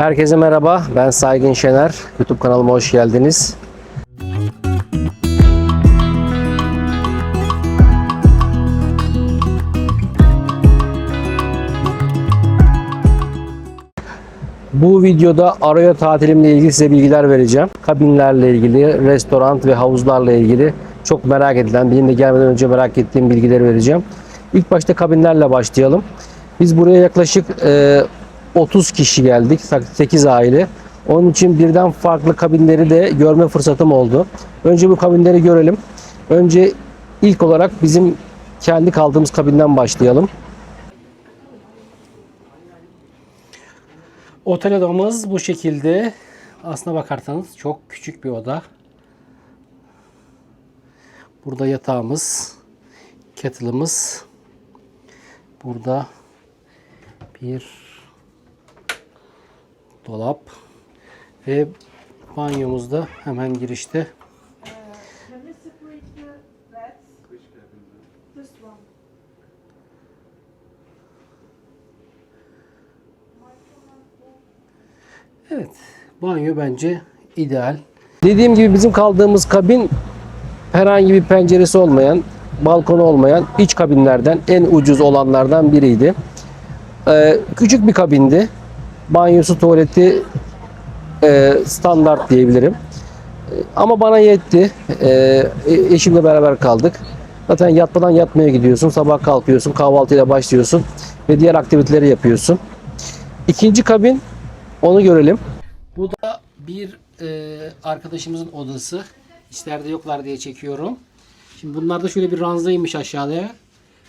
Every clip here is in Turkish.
Herkese merhaba. Ben Saygın Şener. YouTube kanalıma hoş geldiniz. Bu videoda Araya tatilimle ilgili size bilgiler vereceğim. Kabinlerle ilgili, restoran ve havuzlarla ilgili çok merak edilen, benim de gelmeden önce merak ettiğim bilgileri vereceğim. İlk başta kabinlerle başlayalım. Biz buraya yaklaşık e, 30 kişi geldik, 8 aile. Onun için birden farklı kabinleri de görme fırsatım oldu. Önce bu kabinleri görelim. Önce ilk olarak bizim kendi kaldığımız kabinden başlayalım. Otel odamız bu şekilde. Aslına bakarsanız çok küçük bir oda. Burada yatağımız, kettle'ımız. Burada bir dolap ve banyomuzda hemen girişte. One. Evet, banyo bence ideal. Dediğim gibi bizim kaldığımız kabin herhangi bir penceresi olmayan, balkonu olmayan iç kabinlerden en ucuz olanlardan biriydi. Ee, küçük bir kabindi. Banyosu, tuvaleti e, standart diyebilirim. E, Ama bana yetti. E, eşimle beraber kaldık. Zaten yatmadan yatmaya gidiyorsun. Sabah kalkıyorsun, kahvaltıyla başlıyorsun ve diğer aktiviteleri yapıyorsun. İkinci kabin onu görelim. Bu da bir e, arkadaşımızın odası. İçeride yoklar diye çekiyorum. Şimdi bunlar da şöyle bir ranzaymış aşağıya.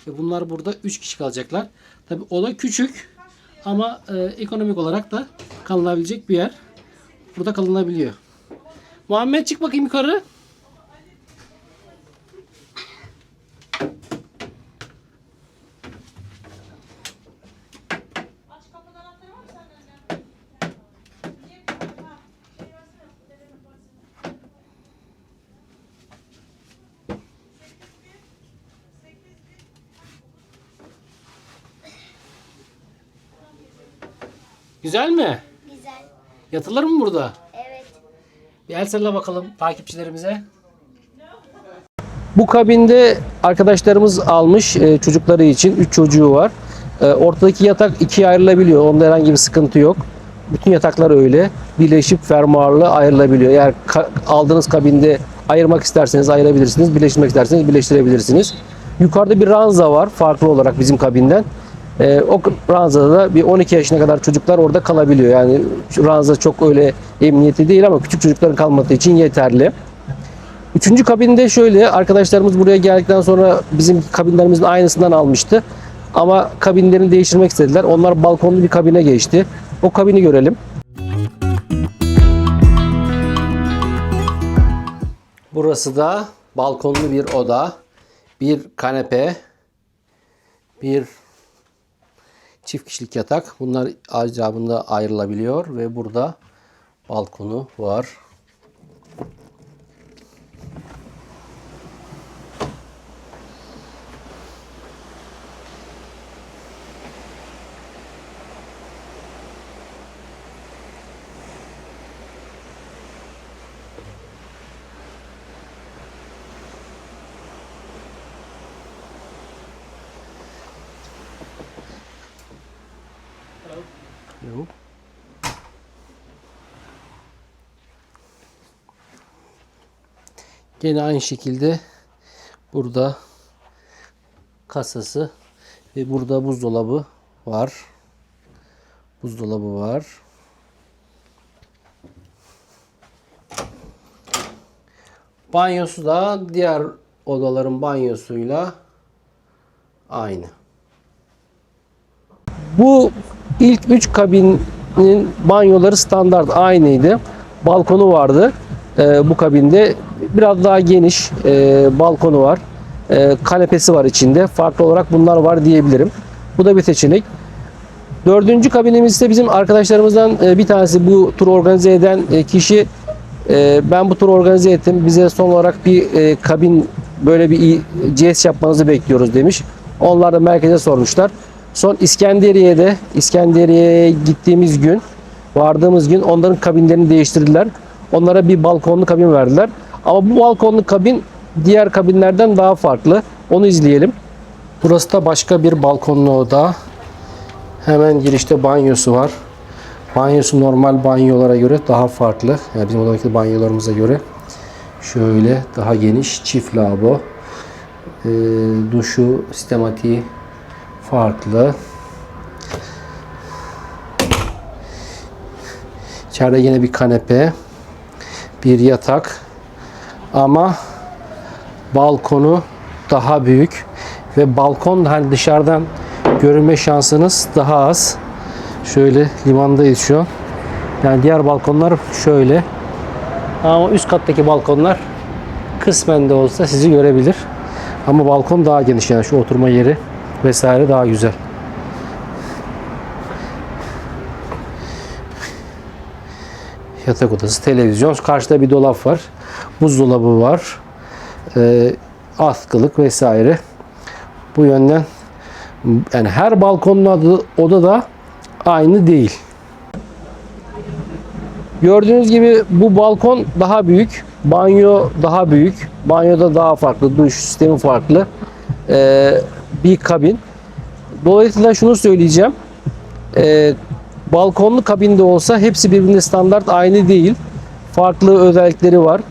Ve bunlar burada 3 kişi kalacaklar. Tabi oda küçük ama e, ekonomik olarak da kalınabilecek bir yer. Burada kalınabiliyor. Muhammed çık bakayım yukarı. Güzel mi? Güzel. Yatılır mı burada? Evet. Bir el salla bakalım takipçilerimize. Bu kabinde arkadaşlarımız almış e, çocukları için. 3 çocuğu var. E, ortadaki yatak ikiye ayrılabiliyor. Onda herhangi bir sıkıntı yok. Bütün yataklar öyle. Birleşip fermuarlı ayrılabiliyor. Eğer ka- aldığınız kabinde ayırmak isterseniz ayırabilirsiniz. Birleştirmek isterseniz birleştirebilirsiniz. Yukarıda bir ranza var farklı olarak bizim kabinden. E, o ranzada da bir 12 yaşına kadar çocuklar orada kalabiliyor. Yani ranza çok öyle emniyeti değil ama küçük çocukların kalması için yeterli. Üçüncü kabinde şöyle arkadaşlarımız buraya geldikten sonra bizim kabinlerimizin aynısından almıştı. Ama kabinlerini değiştirmek istediler. Onlar balkonlu bir kabine geçti. O kabini görelim. Burası da balkonlu bir oda. Bir kanepe. Bir çift kişilik yatak. Bunlar acabında ayrılabiliyor ve burada balkonu var. Yok. Gene aynı şekilde burada kasası ve burada buzdolabı var. Buzdolabı var. Banyosu da diğer odaların banyosuyla aynı. Bu ilk üç kabinin banyoları standart aynıydı. Balkonu vardı e, bu kabinde. Biraz daha geniş e, balkonu var. E, kanepesi var içinde. Farklı olarak bunlar var diyebilirim. Bu da bir seçenek. Dördüncü kabinimiz ise bizim arkadaşlarımızdan e, bir tanesi bu tur organize eden e, kişi e, ben bu tur organize ettim. Bize son olarak bir kabin böyle bir CS yapmanızı bekliyoruz demiş. Onlar da merkeze sormuşlar. Son İskenderiye'de İskenderiye'ye gittiğimiz gün vardığımız gün onların kabinlerini değiştirdiler. Onlara bir balkonlu kabin verdiler. Ama bu balkonlu kabin diğer kabinlerden daha farklı. Onu izleyelim. Burası da başka bir balkonlu oda. Hemen girişte banyosu var. Banyosu normal banyolara göre daha farklı. Yani bizim odadaki banyolarımıza göre. Şöyle daha geniş çift lavabo. Ee, duşu sistematiği farklı. İçeride yine bir kanepe, bir yatak ama balkonu daha büyük ve balkon hani dışarıdan görünme şansınız daha az. Şöyle limandayız şu an. Yani diğer balkonlar şöyle. Ama üst kattaki balkonlar kısmen de olsa sizi görebilir. Ama balkon daha geniş yani şu oturma yeri vesaire daha güzel. Yatak odası, televizyon, karşıda bir dolap var. Buzdolabı var. Ee, askılık vesaire. Bu yönden yani her balkonun adı oda da aynı değil. Gördüğünüz gibi bu balkon daha büyük. Banyo daha büyük. Banyoda daha farklı. Duş sistemi farklı. Ee, bir kabin. Dolayısıyla şunu söyleyeceğim. Ee, balkonlu kabinde olsa hepsi birbirine standart aynı değil. Farklı özellikleri var.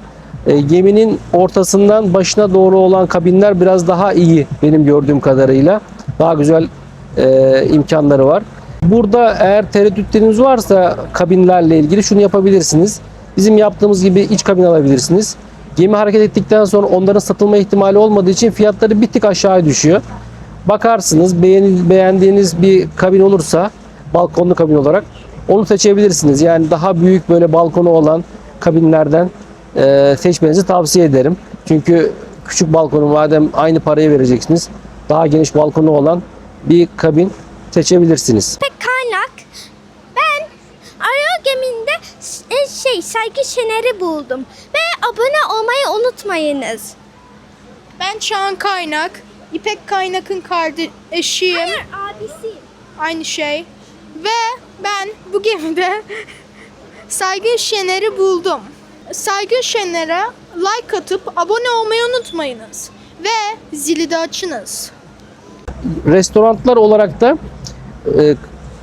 Ee, geminin ortasından başına doğru olan kabinler biraz daha iyi benim gördüğüm kadarıyla. Daha güzel e, imkanları var. Burada eğer tereddütleriniz varsa kabinlerle ilgili şunu yapabilirsiniz. Bizim yaptığımız gibi iç kabin alabilirsiniz. Gemi hareket ettikten sonra onların satılma ihtimali olmadığı için fiyatları bir tık aşağı düşüyor. Bakarsınız beğeni- beğendiğiniz bir kabin olursa balkonlu kabin olarak onu seçebilirsiniz. Yani daha büyük böyle balkonu olan kabinlerden e, seçmenizi tavsiye ederim. Çünkü küçük balkonu madem aynı parayı vereceksiniz daha geniş balkonu olan bir kabin seçebilirsiniz. Pek kaynak. Ben arıyor geminde e, şey saygı şeneri buldum. Ve abone olmayı unutmayınız. Ben Çağan Kaynak. İpek Kaynak'ın kardeşiyim. Hayır abisi. Aynı şey. Ve ben bu gemide Saygın Şener'i buldum. Saygın Şener'e like atıp abone olmayı unutmayınız. Ve zili de açınız. restoranlar olarak da e,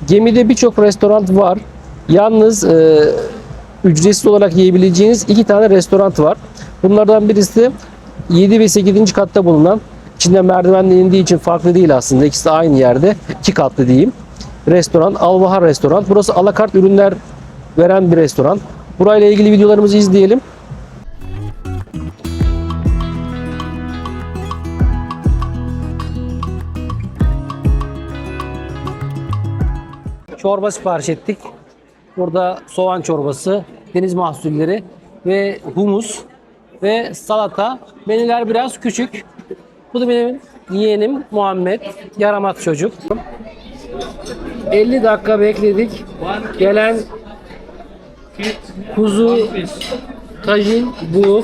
gemide birçok restoran var. Yalnız e, ücretsiz olarak yiyebileceğiniz iki tane restoran var. Bunlardan birisi 7 ve 8. katta bulunan içinde merdivenle indiği için farklı değil aslında. İkisi de aynı yerde. iki katlı diyeyim. Restoran Alvahar Restoran. Burası alakart ürünler veren bir restoran. Burayla ilgili videolarımızı izleyelim. Çorba sipariş ettik. Burada soğan çorbası, deniz mahsulleri ve humus ve salata. Menüler biraz küçük. Bu da benim yeğenim Muhammed. Yaramaz çocuk. 50 dakika bekledik. Gelen kuzu tajin bu.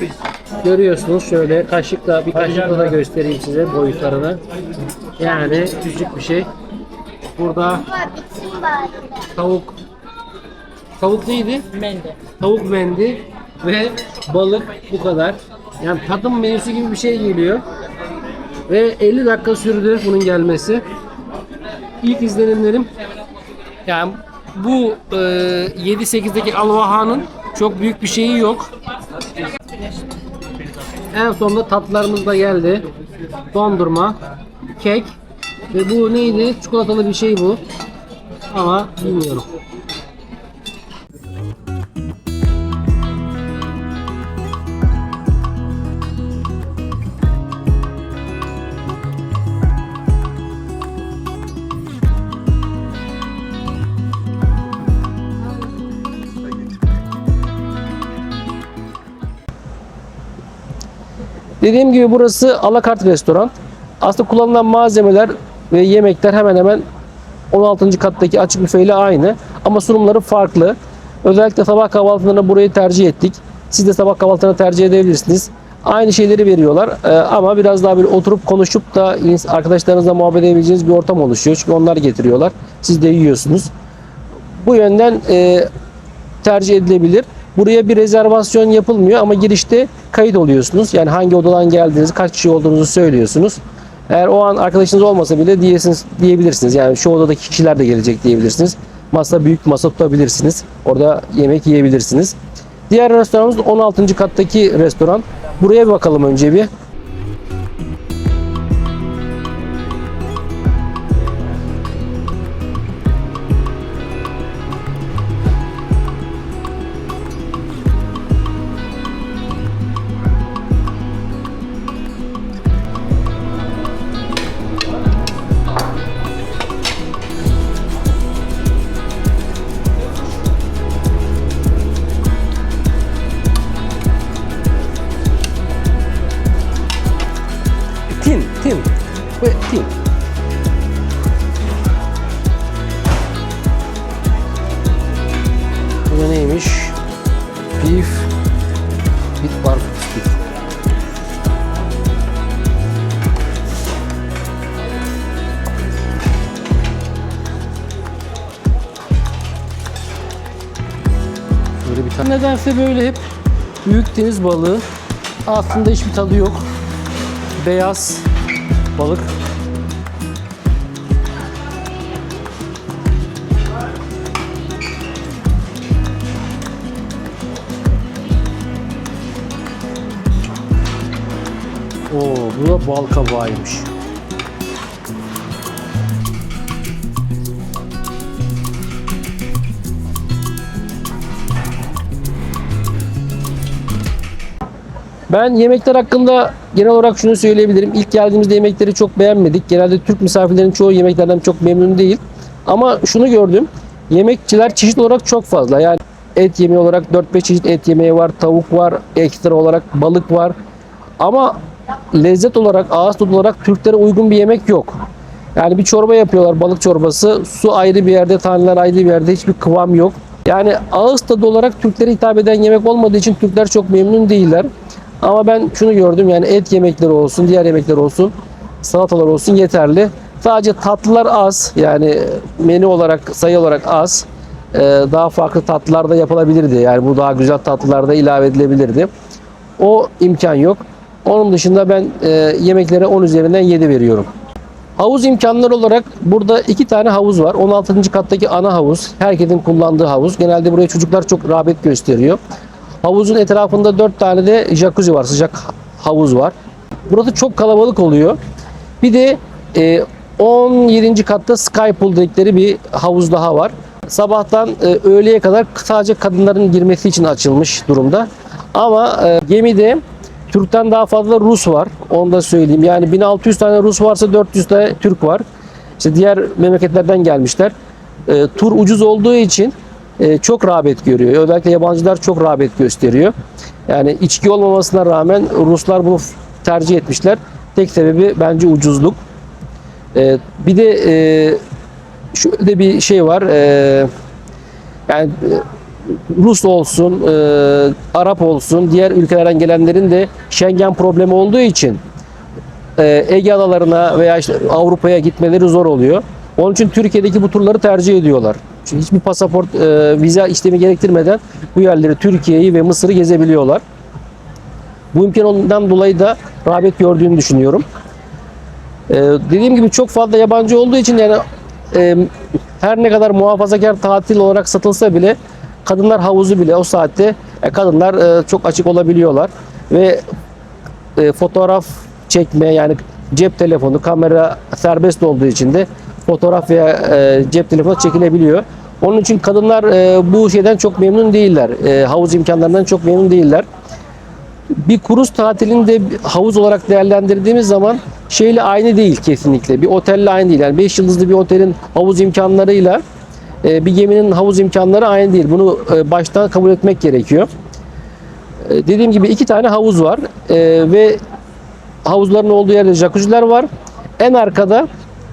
Görüyorsunuz şöyle kaşıkla bir kaşıkla da göstereyim size boyutlarını. Yani küçük bir şey. Burada tavuk tavuk neydi? Mendi. Tavuk mendi ve balık bu kadar. Yani tadım menüsü gibi bir şey geliyor. Ve 50 dakika sürdü bunun gelmesi. İlk izlenimlerim yani bu e, 7-8'deki Alvaha'nın çok büyük bir şeyi yok. En sonunda tatlılarımız da geldi. Dondurma, kek ve bu neydi? Çikolatalı bir şey bu. Ama bilmiyorum. Dediğim gibi burası alakart restoran. Aslında kullanılan malzemeler ve yemekler hemen hemen 16. kattaki açık büfe ile aynı. Ama sunumları farklı. Özellikle sabah kahvaltılarına burayı tercih ettik. Siz de sabah kahvaltılarına tercih edebilirsiniz. Aynı şeyleri veriyorlar Ee, ama biraz daha böyle oturup konuşup da arkadaşlarınızla muhabbet edebileceğiniz bir ortam oluşuyor. Çünkü onlar getiriyorlar. Siz de yiyorsunuz. Bu yönden e, tercih edilebilir. Buraya bir rezervasyon yapılmıyor ama girişte kayıt oluyorsunuz. Yani hangi odadan geldiğinizi, kaç kişi olduğunuzu söylüyorsunuz. Eğer o an arkadaşınız olmasa bile diyesiniz, diyebilirsiniz. Yani şu odadaki kişiler de gelecek diyebilirsiniz. Masa büyük masa tutabilirsiniz. Orada yemek yiyebilirsiniz. Diğer restoranımız 16. kattaki restoran. Buraya bir bakalım önce bir. Nedense böyle hep büyük deniz balığı. Aslında hiçbir tadı yok beyaz balık. Oo, bu da bal kabağıymış. Ben yemekler hakkında genel olarak şunu söyleyebilirim. İlk geldiğimizde yemekleri çok beğenmedik. Genelde Türk misafirlerin çoğu yemeklerden çok memnun değil. Ama şunu gördüm. Yemekçiler çeşit olarak çok fazla. Yani et yemeği olarak 4-5 çeşit et yemeği var, tavuk var, ekstra olarak balık var. Ama lezzet olarak, ağız tadı olarak Türklere uygun bir yemek yok. Yani bir çorba yapıyorlar, balık çorbası. Su ayrı bir yerde, taneler ayrı bir yerde. Hiçbir kıvam yok. Yani ağız tadı olarak Türklere hitap eden yemek olmadığı için Türkler çok memnun değiller. Ama ben şunu gördüm yani et yemekleri olsun, diğer yemekler olsun, salatalar olsun yeterli. Sadece tatlılar az yani menü olarak, sayı olarak az. Ee, daha farklı tatlılar da yapılabilirdi. Yani bu daha güzel tatlılar da ilave edilebilirdi. O imkan yok. Onun dışında ben e, yemeklere 10 üzerinden 7 veriyorum. Havuz imkanları olarak burada iki tane havuz var. 16. kattaki ana havuz. Herkesin kullandığı havuz. Genelde buraya çocuklar çok rağbet gösteriyor. Havuzun etrafında 4 tane de jacuzzi var. Sıcak havuz var. Burada çok kalabalık oluyor. Bir de e, 17. katta sky pool dedikleri bir havuz daha var. Sabahtan e, öğleye kadar sadece kadınların girmesi için açılmış durumda. Ama e, gemide Türk'ten daha fazla Rus var. Onu da söyleyeyim. Yani 1600 tane Rus varsa 400 tane Türk var. İşte diğer memleketlerden gelmişler. E, tur ucuz olduğu için e, çok rağbet görüyor. Özellikle yabancılar çok rağbet gösteriyor. Yani içki olmamasına rağmen Ruslar bunu tercih etmişler. Tek sebebi bence ucuzluk. E, bir de e, şöyle bir şey var. Yani Rus olsun, Arap olsun, diğer ülkelerden gelenlerin de Schengen problemi olduğu için Ege adalarına veya işte Avrupa'ya gitmeleri zor oluyor. Onun için Türkiye'deki bu turları tercih ediyorlar. Hiçbir pasaport, e, vize işlemi gerektirmeden bu yerleri, Türkiye'yi ve Mısır'ı gezebiliyorlar. Bu imkanından dolayı da rağbet gördüğünü düşünüyorum. E, dediğim gibi çok fazla yabancı olduğu için yani e, her ne kadar muhafazakar tatil olarak satılsa bile kadınlar havuzu bile o saatte e, kadınlar e, çok açık olabiliyorlar ve e, fotoğraf çekme yani cep telefonu kamera serbest olduğu için de fotoğraf veya e, cep telefonu çekilebiliyor. Onun için kadınlar e, bu şeyden çok memnun değiller. E, havuz imkanlarından çok memnun değiller. Bir kruz tatilini de havuz olarak değerlendirdiğimiz zaman şeyle aynı değil kesinlikle. Bir otelle aynı değil. Yani 5 yıldızlı bir otelin havuz imkanlarıyla e, bir geminin havuz imkanları aynı değil. Bunu e, baştan kabul etmek gerekiyor. E, dediğim gibi iki tane havuz var E, ve havuzların olduğu yerde jacuzziler var. En arkada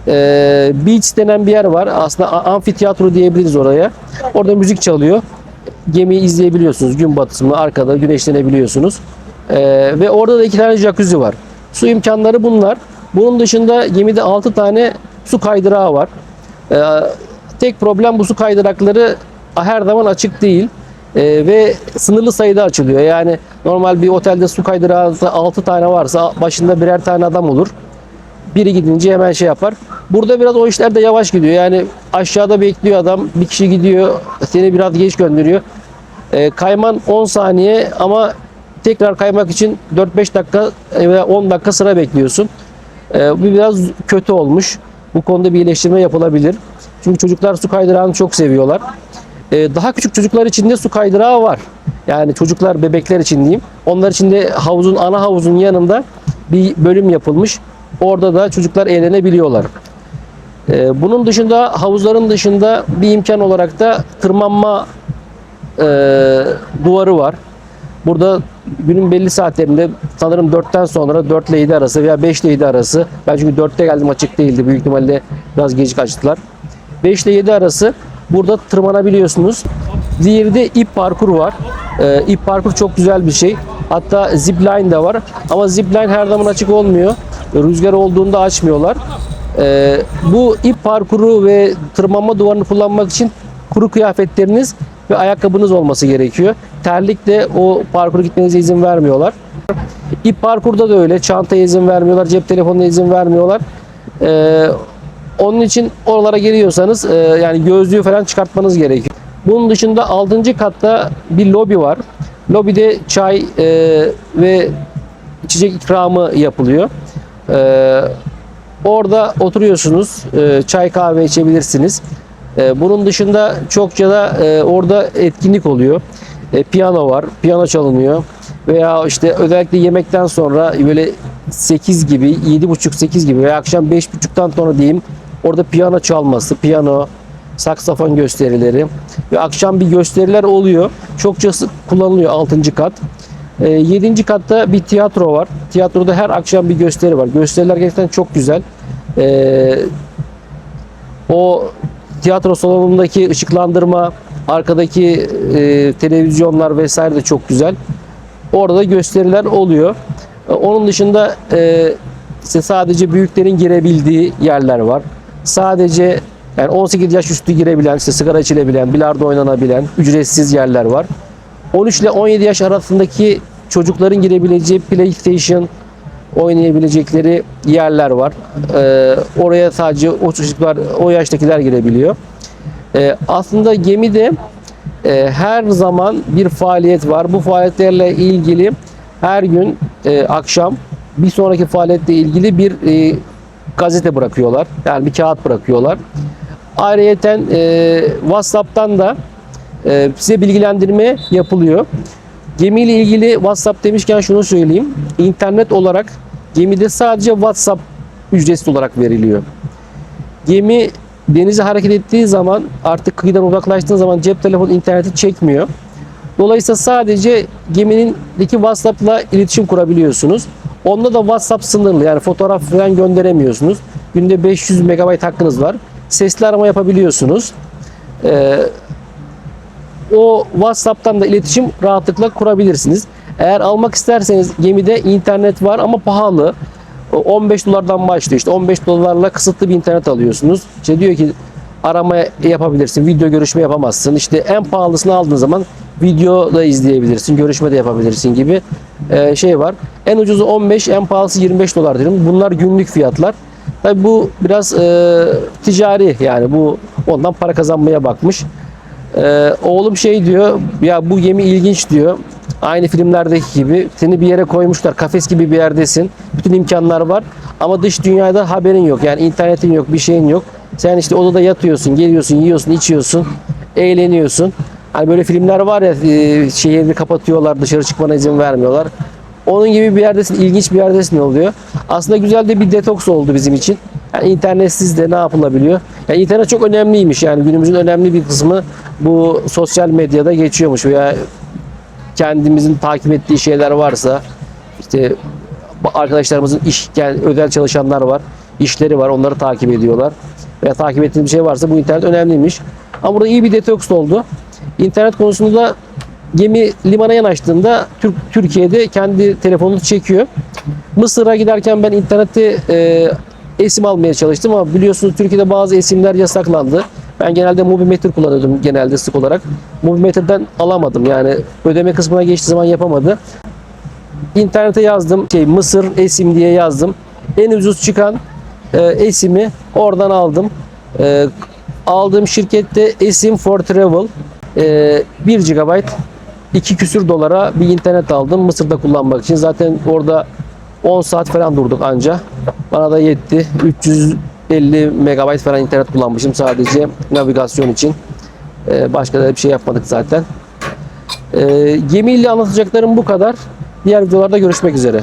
e, beach denen bir yer var. Aslında amfiteyatro diyebiliriz oraya. Orada müzik çalıyor. Gemiyi izleyebiliyorsunuz. Gün batımını arkada güneşlenebiliyorsunuz. E, ve orada da iki tane jacuzzi var. Su imkanları bunlar. Bunun dışında gemide 6 tane su kaydırağı var. E, tek problem bu su kaydırakları her zaman açık değil. E, ve sınırlı sayıda açılıyor. Yani normal bir otelde su kaydırağı 6 tane varsa başında birer tane adam olur. Biri gidince hemen şey yapar. Burada biraz o işler de yavaş gidiyor. Yani aşağıda bekliyor adam. Bir kişi gidiyor. Seni biraz geç gönderiyor. E, kayman 10 saniye ama tekrar kaymak için 4-5 dakika veya 10 dakika sıra bekliyorsun. E, bu biraz kötü olmuş. Bu konuda bir iyileştirme yapılabilir. Çünkü çocuklar su kaydırağını çok seviyorlar. E, daha küçük çocuklar için de su kaydırağı var. Yani çocuklar, bebekler için diyeyim. Onlar için de havuzun, ana havuzun yanında bir bölüm yapılmış. Orada da çocuklar eğlenebiliyorlar. E, bunun dışında havuzların dışında bir imkan olarak da tırmanma e, duvarı var. Burada günün belli saatlerinde sanırım 4'ten sonra 4 ile 7 arası veya 5 ile 7 arası ben çünkü 4'te geldim açık değildi. Büyük ihtimalle biraz gecik açtılar. 5 ile 7 arası burada tırmanabiliyorsunuz. Diğeri de ip parkur var. Ee, ip parkur çok güzel bir şey. Hatta zipline de var. Ama zipline her zaman açık olmuyor. Rüzgar olduğunda açmıyorlar. Ee, bu ip parkuru ve tırmanma duvarını kullanmak için kuru kıyafetleriniz ve ayakkabınız olması gerekiyor. Terlikle o parkuru gitmenize izin vermiyorlar. İp parkurda da öyle. Çantaya izin vermiyorlar, cep telefonuna izin vermiyorlar. Ee, onun için oralara giriyorsanız e, yani gözlüğü falan çıkartmanız gerekiyor. Bunun dışında 6. katta bir lobi var. Lobide çay e, ve içecek ikramı yapılıyor. E, orada oturuyorsunuz, e, çay kahve içebilirsiniz. E, bunun dışında çokça da e, orada etkinlik oluyor. E, piyano var, piyano çalınıyor. Veya işte özellikle yemekten sonra böyle 8 gibi, 7.30-8 gibi veya akşam 5.30'dan sonra diyeyim orada piyano çalması, piyano, saksafon gösterileri ve akşam bir gösteriler oluyor. Çokça kullanılıyor 6. kat. 7. katta bir tiyatro var. Tiyatroda her akşam bir gösteri var. Gösteriler gerçekten çok güzel. E, o tiyatro salonundaki ışıklandırma, arkadaki e, televizyonlar vesaire de çok güzel. Orada da gösteriler oluyor. E, Onun dışında e, işte sadece büyüklerin girebildiği yerler var. Sadece yani 18 yaş üstü girebilen, işte sigara içilebilen, bilardo oynanabilen ücretsiz yerler var. 13 ile 17 yaş arasındaki çocukların girebileceği PlayStation oynayabilecekleri yerler var. Ee, oraya sadece o çocuklar, o yaştakiler girebiliyor. Ee, aslında gemide e, her zaman bir faaliyet var. Bu faaliyetlerle ilgili her gün e, akşam bir sonraki faaliyetle ilgili bir e, gazete bırakıyorlar. Yani bir kağıt bırakıyorlar. Ayrıyeten e, WhatsApp'tan da e, size bilgilendirme yapılıyor. Gemiyle ilgili WhatsApp demişken şunu söyleyeyim. İnternet olarak gemide sadece WhatsApp ücretsiz olarak veriliyor. Gemi denize hareket ettiği zaman artık kıyıdan uzaklaştığı zaman cep telefonu interneti çekmiyor. Dolayısıyla sadece geminindeki WhatsApp'la iletişim kurabiliyorsunuz. Onda da WhatsApp sınırlı yani fotoğraf falan gönderemiyorsunuz. Günde 500 MB hakkınız var. Sesli arama yapabiliyorsunuz. Ee, o WhatsApp'tan da iletişim rahatlıkla kurabilirsiniz. Eğer almak isterseniz gemide internet var ama pahalı. O 15 dolardan başlıyor. İşte 15 dolarla kısıtlı bir internet alıyorsunuz. İşte diyor ki arama yapabilirsin, video görüşme yapamazsın. İşte en pahalısını aldığın zaman video da izleyebilirsin, görüşme de yapabilirsin gibi e, şey var. En ucuzu 15, en pahalısı 25 dolar diyorum. Bunlar günlük fiyatlar. Tabii bu biraz e, ticari yani bu ondan para kazanmaya bakmış. Ee, oğlum şey diyor ya bu gemi ilginç diyor. Aynı filmlerdeki gibi seni bir yere koymuşlar. Kafes gibi bir yerdesin. Bütün imkanlar var. Ama dış dünyada haberin yok. Yani internetin yok, bir şeyin yok. Sen işte odada yatıyorsun, geliyorsun, yiyorsun, içiyorsun, eğleniyorsun. Hani böyle filmler var ya e, şehrini kapatıyorlar, dışarı çıkmana izin vermiyorlar. Onun gibi bir yerdesin, ilginç bir yerdesin oluyor. Aslında güzel de bir detoks oldu bizim için. Yani internetsiz de ne yapılabiliyor? Yani internet çok önemliymiş yani günümüzün önemli bir kısmı bu sosyal medyada geçiyormuş veya kendimizin takip ettiği şeyler varsa işte arkadaşlarımızın iş yani özel çalışanlar var, işleri var, onları takip ediyorlar. Veya takip ettiğim bir şey varsa bu internet önemliymiş. Ama burada iyi bir detoks oldu. İnternet konusunda gemi limana yanaştığında Türk, Türkiye'de kendi telefonunu çekiyor. Mısır'a giderken ben internette e, esim almaya çalıştım ama biliyorsunuz Türkiye'de bazı esimler yasaklandı. Ben genelde Mobimeter kullanıyordum genelde sık olarak. Mobimeter'den alamadım yani ödeme kısmına geçtiği zaman yapamadı. İnternete yazdım şey Mısır esim diye yazdım. En ucuz çıkan e, esimi oradan aldım. E, aldığım şirkette esim for travel e, 1 GB 2 küsür dolara bir internet aldım Mısır'da kullanmak için. Zaten orada 10 saat falan durduk anca. Bana da yetti. 350 MB falan internet kullanmışım sadece navigasyon için. E, başka da bir şey yapmadık zaten. E, gemiyle anlatacaklarım bu kadar. Diğer videolarda görüşmek üzere.